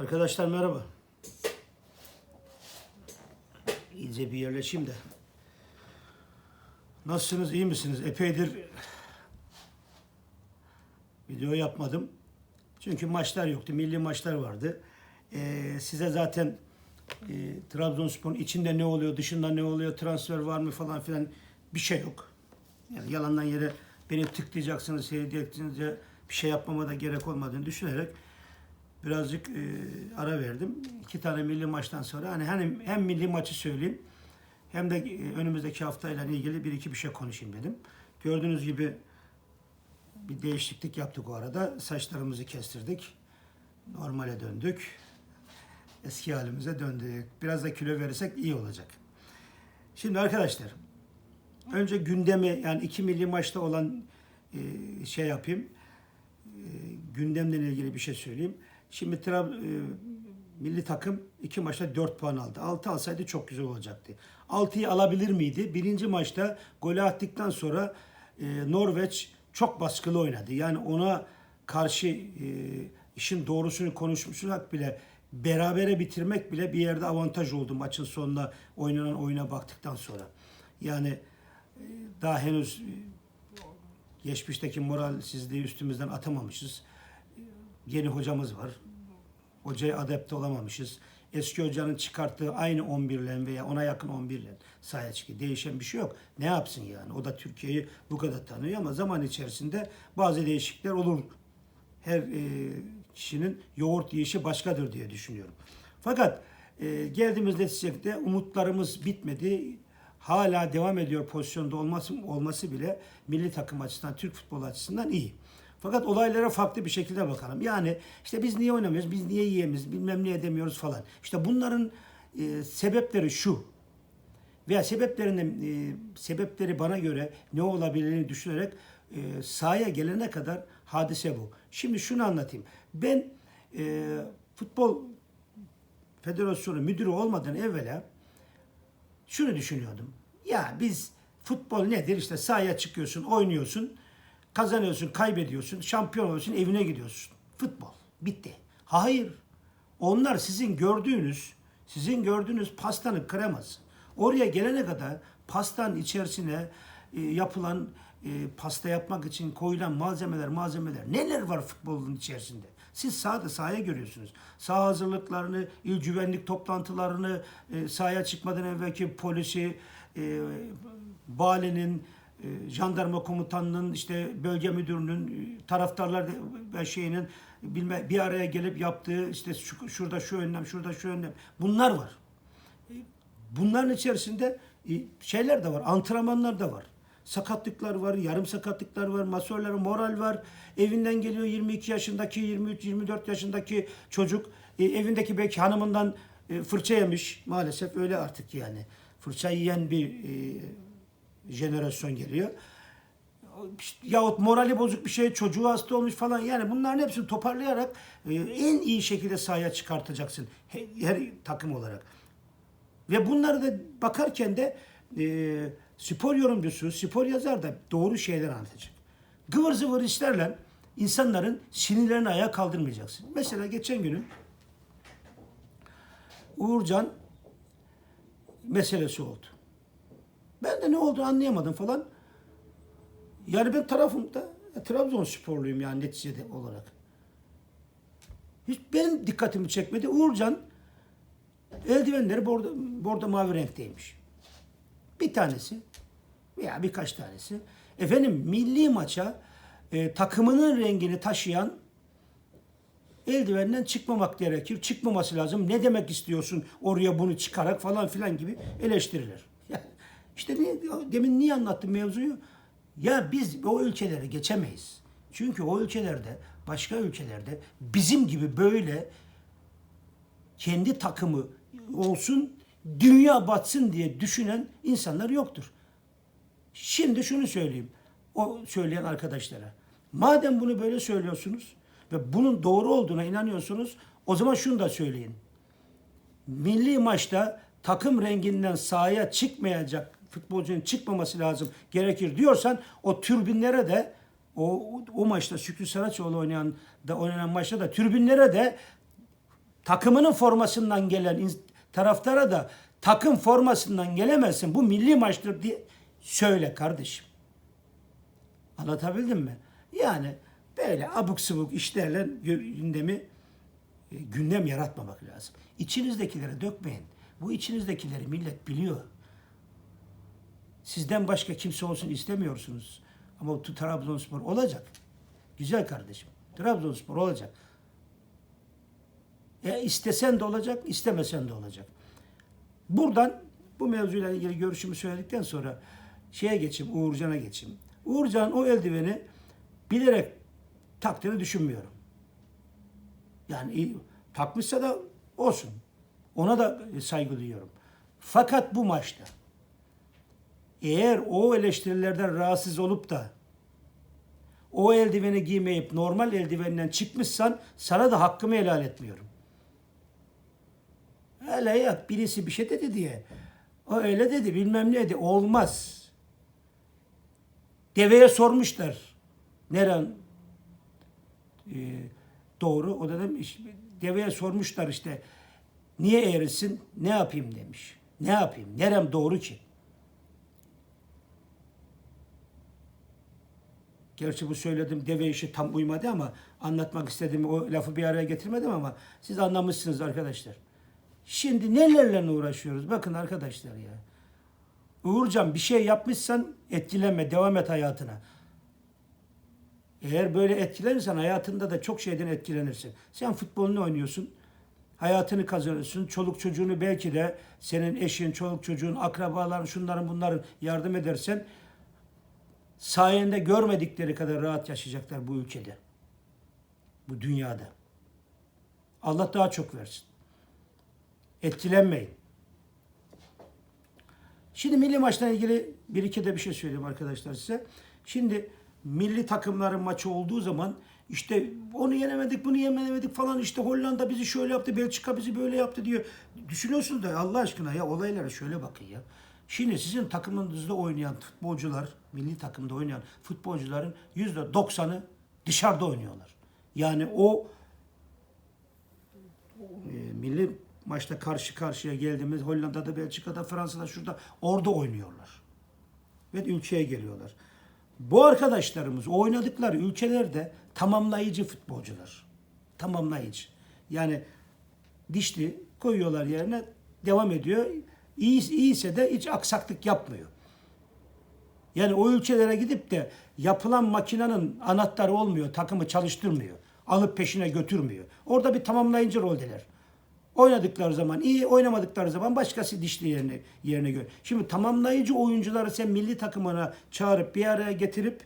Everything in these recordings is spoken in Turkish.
Arkadaşlar merhaba. İyice bir yerleşeyim de. Nasılsınız, iyi misiniz? Epeydir video yapmadım. Çünkü maçlar yoktu, milli maçlar vardı. Ee, size zaten e, Trabzonspor'un içinde ne oluyor, dışında ne oluyor, transfer var mı falan filan bir şey yok. Yani yalandan yere beni tıklayacaksınız, seyredeceksiniz bir şey yapmama da gerek olmadığını düşünerek birazcık e, ara verdim. İki tane milli maçtan sonra hani hem, hem milli maçı söyleyeyim hem de e, önümüzdeki haftayla ilgili bir iki bir şey konuşayım dedim. Gördüğünüz gibi bir değişiklik yaptık o arada. Saçlarımızı kestirdik. Normale döndük. Eski halimize döndük. Biraz da kilo verirsek iyi olacak. Şimdi arkadaşlar önce gündemi yani iki milli maçta olan e, şey yapayım. E, gündemle ilgili bir şey söyleyeyim. Şimdi Trab e, milli takım iki maçta 4 puan aldı. 6 alsaydı çok güzel olacaktı. 6'yı alabilir miydi? Birinci maçta golü attıktan sonra e, Norveç çok baskılı oynadı. Yani ona karşı e, işin doğrusunu konuşmuşsak bile berabere bitirmek bile bir yerde avantaj oldu maçın sonunda oynanan oyuna baktıktan sonra. Yani e, daha henüz e, geçmişteki moralsizliği üstümüzden atamamışız. Yeni hocamız var. Hocaya adapte olamamışız. Eski hocanın çıkarttığı aynı 11 ile veya ona yakın 11 ile sahaya çıkıyor. Değişen bir şey yok. Ne yapsın yani? O da Türkiye'yi bu kadar tanıyor ama zaman içerisinde bazı değişiklikler olur. Her e, kişinin yoğurt yiyişi başkadır diye düşünüyorum. Fakat e, geldiğimiz neticede umutlarımız bitmedi. Hala devam ediyor pozisyonda olması, olması bile milli takım açısından, Türk futbolu açısından iyi. Fakat olaylara farklı bir şekilde bakalım. Yani işte biz niye oynamıyoruz, biz niye yiyemiz, bilmem ne edemiyoruz falan. İşte bunların e, sebepleri şu. Veya sebeplerinin e, sebepleri bana göre ne olabilirini düşünerek e, sahaya gelene kadar hadise bu. Şimdi şunu anlatayım. Ben e, futbol federasyonu müdürü olmadan evvela şunu düşünüyordum. Ya biz futbol nedir? İşte sahaya çıkıyorsun, oynuyorsun, kazanıyorsun, kaybediyorsun, şampiyon oluyorsun, evine gidiyorsun. Futbol. Bitti. Hayır. Onlar sizin gördüğünüz, sizin gördüğünüz pastanın kreması. Oraya gelene kadar pastanın içerisine e, yapılan e, pasta yapmak için koyulan malzemeler, malzemeler neler var futbolun içerisinde? Siz sahada sahaya görüyorsunuz. Saha hazırlıklarını, il güvenlik toplantılarını, e, sahaya çıkmadan evvelki polisi, e, valinin, jandarma komutanının, işte bölge müdürünün, e, taraftarlar ve şeyinin bilme, bir araya gelip yaptığı işte şu, şurada şu önlem, şurada şu önlem. Bunlar var. E, Bunların içerisinde e, şeyler de var, antrenmanlar da var. Sakatlıklar var, yarım sakatlıklar var, masörler, moral var. Evinden geliyor 22 yaşındaki, 23-24 yaşındaki çocuk. e, evindeki belki hanımından e, fırça yemiş. Maalesef öyle artık yani. Fırça yiyen bir e, jenerasyon geliyor. Yahut morali bozuk bir şey, çocuğu hasta olmuş falan. Yani bunların hepsini toparlayarak e, en iyi şekilde sahaya çıkartacaksın. Her, takım olarak. Ve bunları da bakarken de e, spor yorumcusu, spor yazar da doğru şeyler anlatacak. Gıvır zıvır işlerle insanların sinirlerini ayağa kaldırmayacaksın. Mesela geçen günü Uğurcan meselesi oldu. Ben de ne oldu anlayamadım falan. Yani ben tarafımda e, Trabzonsporluyum yani neticede olarak. Hiç benim dikkatimi çekmedi. Uğurcan eldivenleri bordo, bordo mavi renkteymiş. Bir tanesi veya birkaç tanesi. Efendim milli maça e, takımının rengini taşıyan eldivenden çıkmamak gerekir. Çıkmaması lazım. Ne demek istiyorsun oraya bunu çıkarak falan filan gibi eleştirilir. İşte ne, demin niye anlattım mevzuyu? Ya biz o ülkelere geçemeyiz. Çünkü o ülkelerde, başka ülkelerde bizim gibi böyle kendi takımı olsun, dünya batsın diye düşünen insanlar yoktur. Şimdi şunu söyleyeyim. O söyleyen arkadaşlara. Madem bunu böyle söylüyorsunuz ve bunun doğru olduğuna inanıyorsunuz, o zaman şunu da söyleyin. Milli maçta takım renginden sahaya çıkmayacak futbolcunun çıkmaması lazım gerekir diyorsan o türbinlere de o, o maçta Şükrü Saraçoğlu oynayan da oynanan maçta da türbinlere de takımının formasından gelen taraftara da takım formasından gelemezsin. Bu milli maçtır diye söyle kardeşim. Anlatabildim mi? Yani böyle abuk subuk işlerle gündemi e, gündem yaratmamak lazım. İçinizdekilere dökmeyin. Bu içinizdekileri millet biliyor. Sizden başka kimse olsun istemiyorsunuz. Ama bu Trabzonspor olacak. Güzel kardeşim. Trabzonspor olacak. E istesen de olacak, istemesen de olacak. Buradan bu mevzuyla ilgili görüşümü söyledikten sonra şeye geçeyim, Uğurcan'a geçeyim. Uğurcan o eldiveni bilerek taktığını düşünmüyorum. Yani iyi, takmışsa da olsun. Ona da saygı duyuyorum. Fakat bu maçta eğer o eleştirilerden rahatsız olup da o eldiveni giymeyip normal eldivenden çıkmışsan sana da hakkımı helal etmiyorum. Hele ya birisi bir şey dedi diye. O öyle dedi bilmem ne dedi. Olmaz. Deveye sormuşlar. Neren e, doğru? O da demiş. Deveye sormuşlar işte. Niye eğrisin? Ne yapayım demiş. Ne yapayım? Nerem doğru ki? Gerçi bu söylediğim deve işi tam uymadı ama anlatmak istediğim o lafı bir araya getirmedim ama siz anlamışsınız arkadaşlar. Şimdi nelerle uğraşıyoruz? Bakın arkadaşlar ya. Uğurcan bir şey yapmışsan etkilenme, devam et hayatına. Eğer böyle etkilenirsen hayatında da çok şeyden etkilenirsin. Sen futbolunu oynuyorsun. Hayatını kazanırsın. Çoluk çocuğunu belki de senin eşin, çoluk çocuğun, akrabaların, şunların bunların yardım edersen sayende görmedikleri kadar rahat yaşayacaklar bu ülkede. Bu dünyada. Allah daha çok versin. Etkilenmeyin. Şimdi milli maçla ilgili bir iki de bir şey söyleyeyim arkadaşlar size. Şimdi milli takımların maçı olduğu zaman işte onu yenemedik, bunu yenemedik falan işte Hollanda bizi şöyle yaptı, Belçika bizi böyle yaptı diyor. Düşünüyorsunuz da Allah aşkına ya olaylara şöyle bakın ya. Şimdi sizin takımınızda oynayan futbolcular, milli takımda oynayan futbolcuların yüzde doksanı dışarıda oynuyorlar. Yani o e, milli maçta karşı karşıya geldiğimiz Hollanda'da, Belçika'da, Fransa'da şurada orada oynuyorlar. Ve ülkeye geliyorlar. Bu arkadaşlarımız oynadıkları ülkelerde tamamlayıcı futbolcular. Tamamlayıcı. Yani dişli koyuyorlar yerine devam ediyor. İyi, iyiyse de hiç aksaklık yapmıyor. Yani o ülkelere gidip de yapılan makinenin anahtarı olmuyor, takımı çalıştırmıyor. Alıp peşine götürmüyor. Orada bir tamamlayıcı roldeler. Oynadıkları zaman iyi, oynamadıkları zaman başkası dişli yerine, yerine göre. Şimdi tamamlayıcı oyuncuları sen milli takımına çağırıp bir araya getirip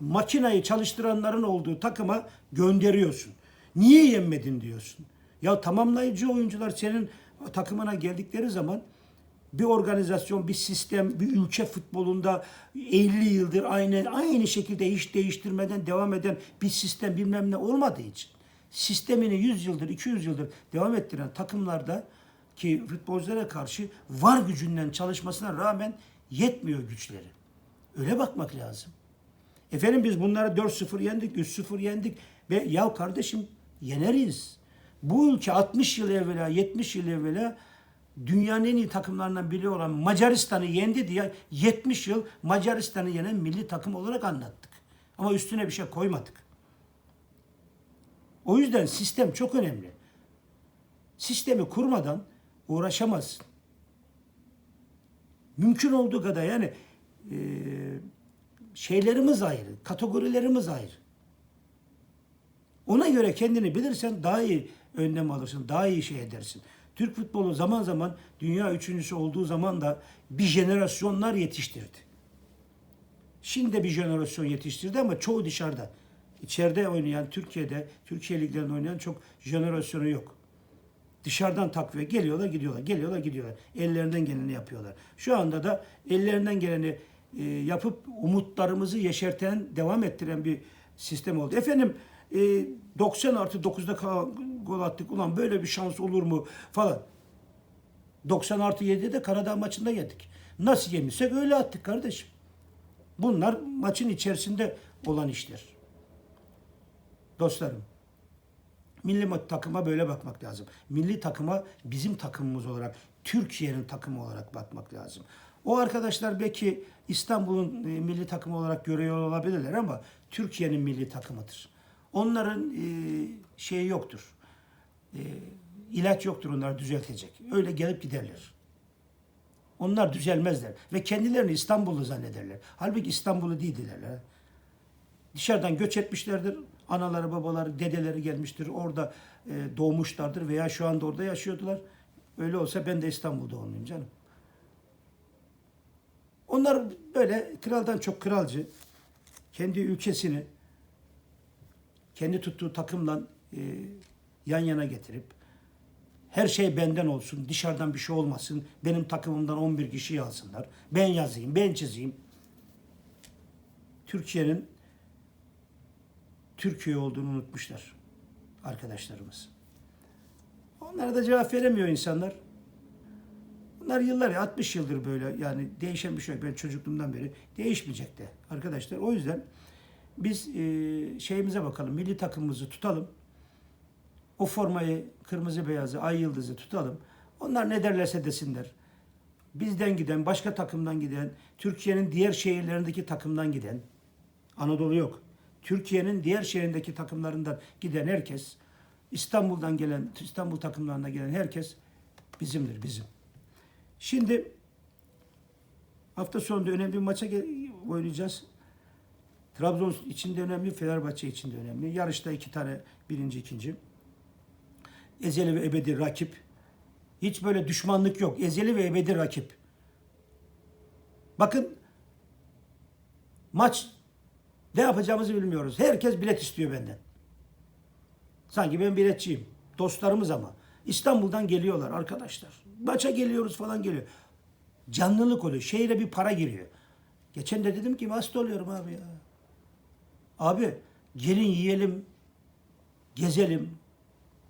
makinayı çalıştıranların olduğu takıma gönderiyorsun. Niye yenmedin diyorsun. Ya tamamlayıcı oyuncular senin takımına geldikleri zaman bir organizasyon, bir sistem, bir ülke futbolunda 50 yıldır aynı aynı şekilde hiç değiştirmeden devam eden bir sistem bilmem ne olmadığı için sistemini 100 yıldır, 200 yıldır devam ettiren takımlarda ki futbolculara karşı var gücünden çalışmasına rağmen yetmiyor güçleri. Öyle bakmak lazım. Efendim biz bunları 4-0 yendik, 3-0 yendik ve ya kardeşim yeneriz. Bu ülke 60 yıl evvela, 70 yıl evvela dünyanın en iyi takımlarından biri olan Macaristan'ı yendi diye 70 yıl Macaristan'ı yenen milli takım olarak anlattık. Ama üstüne bir şey koymadık. O yüzden sistem çok önemli. Sistemi kurmadan uğraşamazsın. Mümkün olduğu kadar yani e, şeylerimiz ayrı, kategorilerimiz ayrı. Ona göre kendini bilirsen daha iyi önlem alırsın, daha iyi şey edersin. Türk futbolu zaman zaman dünya üçüncüsü olduğu zaman da bir jenerasyonlar yetiştirdi. Şimdi de bir jenerasyon yetiştirdi ama çoğu dışarıda. İçeride oynayan, Türkiye'de, Türkiye liglerinde oynayan çok jenerasyonu yok. Dışarıdan takviye geliyorlar gidiyorlar, geliyorlar gidiyorlar. Ellerinden geleni yapıyorlar. Şu anda da ellerinden geleni e, yapıp umutlarımızı yeşerten, devam ettiren bir sistem oldu. Efendim e, 90 artı 9'da ka- gol attık. Ulan böyle bir şans olur mu falan. 90 artı 7'de de Karadağ maçında yedik. Nasıl yemişsek öyle attık kardeşim. Bunlar maçın içerisinde olan işler. Dostlarım, Milli ma- takıma böyle bakmak lazım. Milli takıma bizim takımımız olarak, Türkiye'nin takımı olarak bakmak lazım. O arkadaşlar belki İstanbul'un e, milli takımı olarak görüyor olabilirler ama Türkiye'nin milli takımıdır. Onların e, şeyi yoktur. E, ilaç yoktur onları düzeltecek. Öyle gelip giderler. Onlar düzelmezler ve kendilerini İstanbullu zannederler. Halbuki İstanbullu değildiler. ha. Dışarıdan göç etmişlerdir. Anaları, babaları, dedeleri gelmiştir. Orada e, doğmuşlardır veya şu anda orada yaşıyordular. Öyle olsa ben de İstanbul'da olmayayım canım. Onlar böyle kraldan çok kralcı. Kendi ülkesini kendi tuttuğu takımla e, yan yana getirip her şey benden olsun, dışarıdan bir şey olmasın, benim takımımdan 11 kişiyi alsınlar, ben yazayım, ben çizeyim. Türkiye'nin Türkiye olduğunu unutmuşlar arkadaşlarımız. Onlara da cevap veremiyor insanlar. Bunlar yıllar ya 60 yıldır böyle yani değişen bir şey yok. Ben çocukluğumdan beri değişmeyecek de arkadaşlar. O yüzden biz şeyimize bakalım. Milli takımımızı tutalım. O formayı kırmızı beyazı ay yıldızı tutalım. Onlar ne derlerse desinler. Bizden giden, başka takımdan giden, Türkiye'nin diğer şehirlerindeki takımdan giden, Anadolu yok. Türkiye'nin diğer şehrindeki takımlarından giden herkes, İstanbul'dan gelen, İstanbul takımlarına gelen herkes bizimdir, bizim. Şimdi hafta sonunda önemli bir maça oynayacağız. Trabzon için de önemli, Fenerbahçe için de önemli. Yarışta iki tane birinci, ikinci. Ezeli ve ebedi rakip. Hiç böyle düşmanlık yok. Ezeli ve ebedi rakip. Bakın maç ne yapacağımızı bilmiyoruz. Herkes bilet istiyor benden. Sanki ben biletçiyim. Dostlarımız ama. İstanbul'dan geliyorlar arkadaşlar. Maça geliyoruz falan geliyor. Canlılık oluyor. Şehre bir para giriyor. Geçen de dedim ki hasta oluyorum abi ya. Abi gelin yiyelim, gezelim,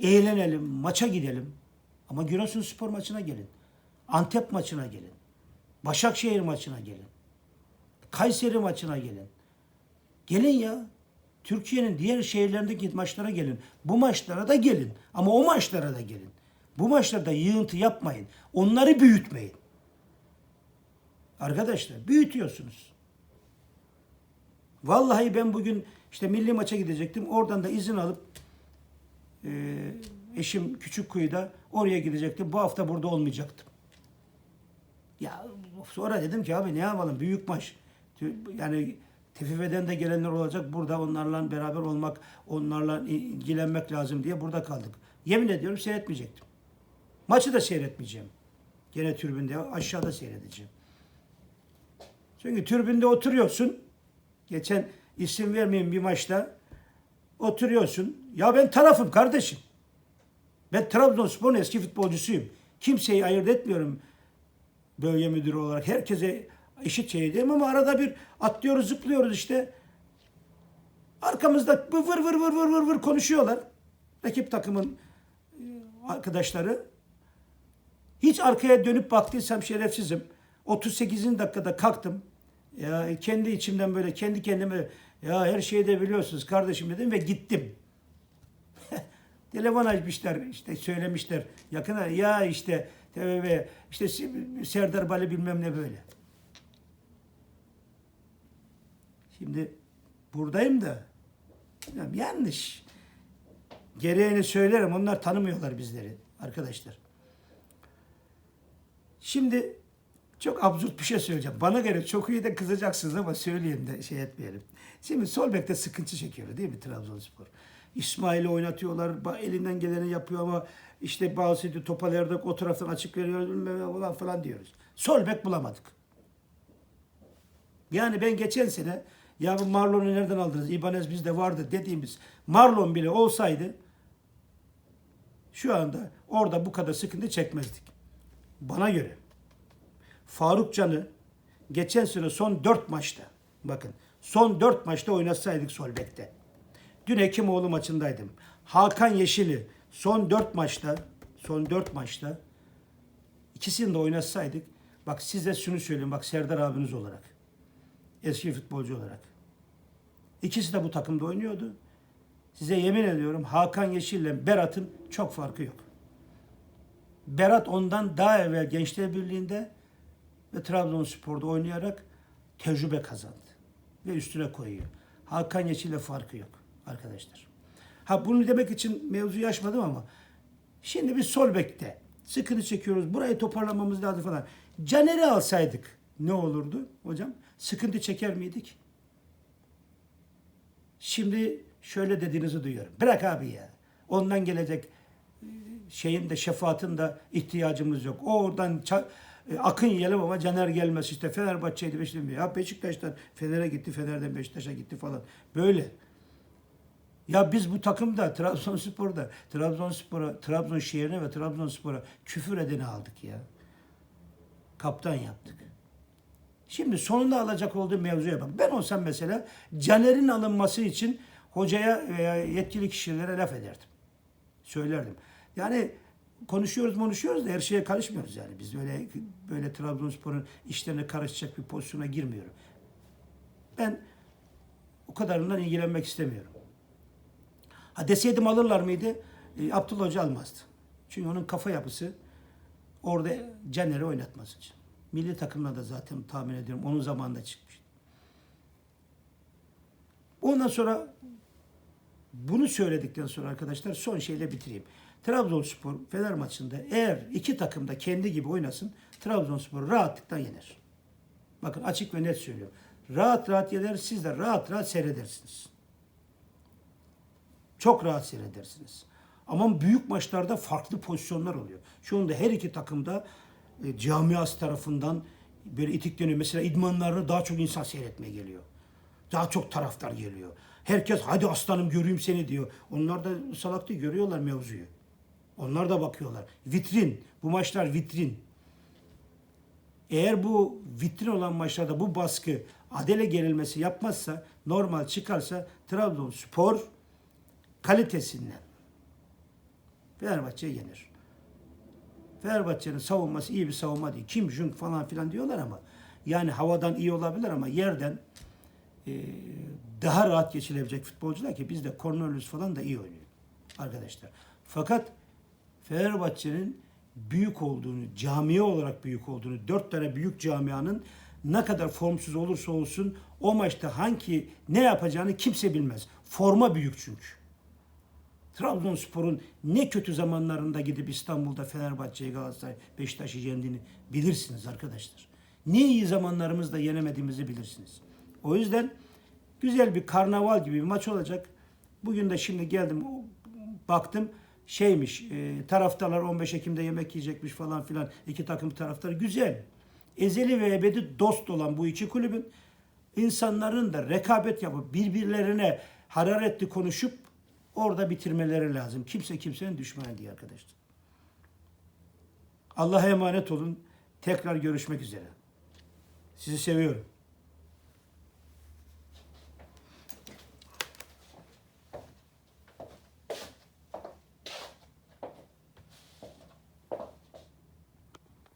eğlenelim, maça gidelim. Ama Giresunspor maçına gelin. Antep maçına gelin. Başakşehir maçına gelin. Kayseri maçına gelin. Gelin ya. Türkiye'nin diğer şehirlerindeki maçlara gelin. Bu maçlara da gelin. Ama o maçlara da gelin. Bu maçlarda yığıntı yapmayın. Onları büyütmeyin. Arkadaşlar büyütüyorsunuz. Vallahi ben bugün işte milli maça gidecektim. Oradan da izin alıp e, eşim Küçükkuyu'da oraya gidecektim. Bu hafta burada olmayacaktım. Ya sonra dedim ki abi ne yapalım büyük maç. Yani TFF'den de gelenler olacak. Burada onlarla beraber olmak, onlarla ilgilenmek lazım diye burada kaldık. Yemin ediyorum seyretmeyecektim. Maçı da seyretmeyeceğim. Gene türbünde aşağıda seyredeceğim. Çünkü türbünde oturuyorsun. Geçen isim vermeyeyim bir maçta oturuyorsun. Ya ben tarafım kardeşim. Ben Trabzonspor'un eski futbolcusuyum. Kimseyi ayırt etmiyorum bölge müdürü olarak. Herkese eşit şey diyeyim ama arada bir atlıyoruz zıplıyoruz işte. Arkamızda vır vır vır vır vır vır konuşuyorlar. Rakip takımın e, arkadaşları. Hiç arkaya dönüp baktıysam şerefsizim. 38. dakikada kalktım. Ya kendi içimden böyle kendi kendime ya her şeyi de biliyorsunuz kardeşim dedim ve gittim. Telefon açmışlar işte söylemişler yakına ya işte TVV işte Serdar Bali bilmem ne böyle. Şimdi buradayım da yanlış. Gereğini söylerim. Onlar tanımıyorlar bizleri arkadaşlar. Şimdi çok absürt bir şey söyleyeceğim. Bana göre çok iyi de kızacaksınız ama söyleyeyim de şey etmeyelim. Şimdi sol bekte sıkıntı çekiyor değil mi Trabzonspor? İsmail'i oynatıyorlar. Elinden geleni yapıyor ama işte bazı topalarda o taraftan açık veriyor falan diyoruz. Sol bek bulamadık. Yani ben geçen sene ya bu Marlon'u nereden aldınız? İbanez bizde vardı dediğimiz Marlon bile olsaydı şu anda orada bu kadar sıkıntı çekmezdik. Bana göre. Faruk Can'ı geçen sene son 4 maçta bakın son 4 maçta oynatsaydık sol bekte. Dün Hekimoğlu maçındaydım. Hakan Yeşil'i son 4 maçta son 4 maçta ikisini de oynatsaydık bak size şunu söyleyeyim bak Serdar abiniz olarak eski futbolcu olarak. İkisi de bu takımda oynuyordu. Size yemin ediyorum Hakan Yeşil ile Berat'ın çok farkı yok. Berat ondan daha evvel Gençler Birliği'nde ve Trabzonspor'da oynayarak tecrübe kazandı. Ve üstüne koyuyor. Hakan Yeşil'le farkı yok arkadaşlar. Ha bunu demek için mevzuyu açmadım ama şimdi biz sol bekte sıkıntı çekiyoruz. Burayı toparlamamız lazım falan. Caner'i alsaydık ne olurdu hocam? Sıkıntı çeker miydik? Şimdi şöyle dediğinizi duyuyorum. Bırak abi ya. Ondan gelecek şeyin de şefaatin de ihtiyacımız yok. O oradan e, akın yiyelim ama Caner gelmez işte Fenerbahçe'ydi Beşiktaş. Ya Beşiktaş'tan Fener'e gitti, Fener'den Beşiktaş'a gitti falan. Böyle. Ya biz bu takımda Trabzonspor'da Trabzonspor'a, Trabzon şehrine ve Trabzonspor'a küfür edeni aldık ya. Kaptan yaptık. Şimdi sonunda alacak olduğu mevzuya bak. Ben olsam mesela Caner'in alınması için hocaya veya yetkili kişilere laf ederdim. Söylerdim. Yani konuşuyoruz konuşuyoruz da her şeye karışmıyoruz yani. Biz öyle böyle Trabzonspor'un işlerine karışacak bir pozisyona girmiyorum. Ben o kadarından ilgilenmek istemiyorum. Ha deseydim alırlar mıydı? E, Abdullah Hoca almazdı. Çünkü onun kafa yapısı orada Caner'i oynatmaz için. Milli takımda da zaten tahmin ediyorum onun zamanında çıkmış. Ondan sonra bunu söyledikten sonra arkadaşlar son şeyle bitireyim. Trabzonspor Fener maçında eğer iki takım da kendi gibi oynasın Trabzonspor rahatlıkla yener. Bakın açık ve net söylüyorum. Rahat rahat yener siz de rahat rahat seyredersiniz. Çok rahat seyredersiniz. Ama büyük maçlarda farklı pozisyonlar oluyor. Şu anda her iki takımda e, camiası tarafından böyle itikleniyor. Mesela idmanlarını daha çok insan seyretmeye geliyor. Daha çok taraftar geliyor. Herkes hadi aslanım göreyim seni diyor. Onlar da salak görüyorlar mevzuyu. Onlar da bakıyorlar. Vitrin. Bu maçlar vitrin. Eğer bu vitrin olan maçlarda bu baskı adele gerilmesi yapmazsa normal çıkarsa Trabzonspor kalitesinden Fenerbahçe'yi yenir. Fenerbahçe'nin savunması iyi bir savunma değil. Kim Jung falan filan diyorlar ama yani havadan iyi olabilir ama yerden e, daha rahat geçilebilecek futbolcular ki bizde Cornelius falan da iyi oynuyor arkadaşlar. Fakat Fenerbahçe'nin büyük olduğunu, camiye olarak büyük olduğunu, dört tane büyük camianın ne kadar formsuz olursa olsun o maçta hangi ne yapacağını kimse bilmez. Forma büyük çünkü. Trabzonspor'un ne kötü zamanlarında gidip İstanbul'da Fenerbahçe'yi, Galatasaray, Beşiktaş'ı yendiğini bilirsiniz arkadaşlar. Ne iyi zamanlarımızda yenemediğimizi bilirsiniz. O yüzden güzel bir karnaval gibi bir maç olacak. Bugün de şimdi geldim baktım şeymiş e, taraftarlar 15 Ekim'de yemek yiyecekmiş falan filan iki takım taraftarı güzel. Ezeli ve ebedi dost olan bu iki kulübün insanların da rekabet yapıp birbirlerine hararetli konuşup orada bitirmeleri lazım. Kimse kimsenin düşmanı değil arkadaşlar. Allah'a emanet olun. Tekrar görüşmek üzere. Sizi seviyorum.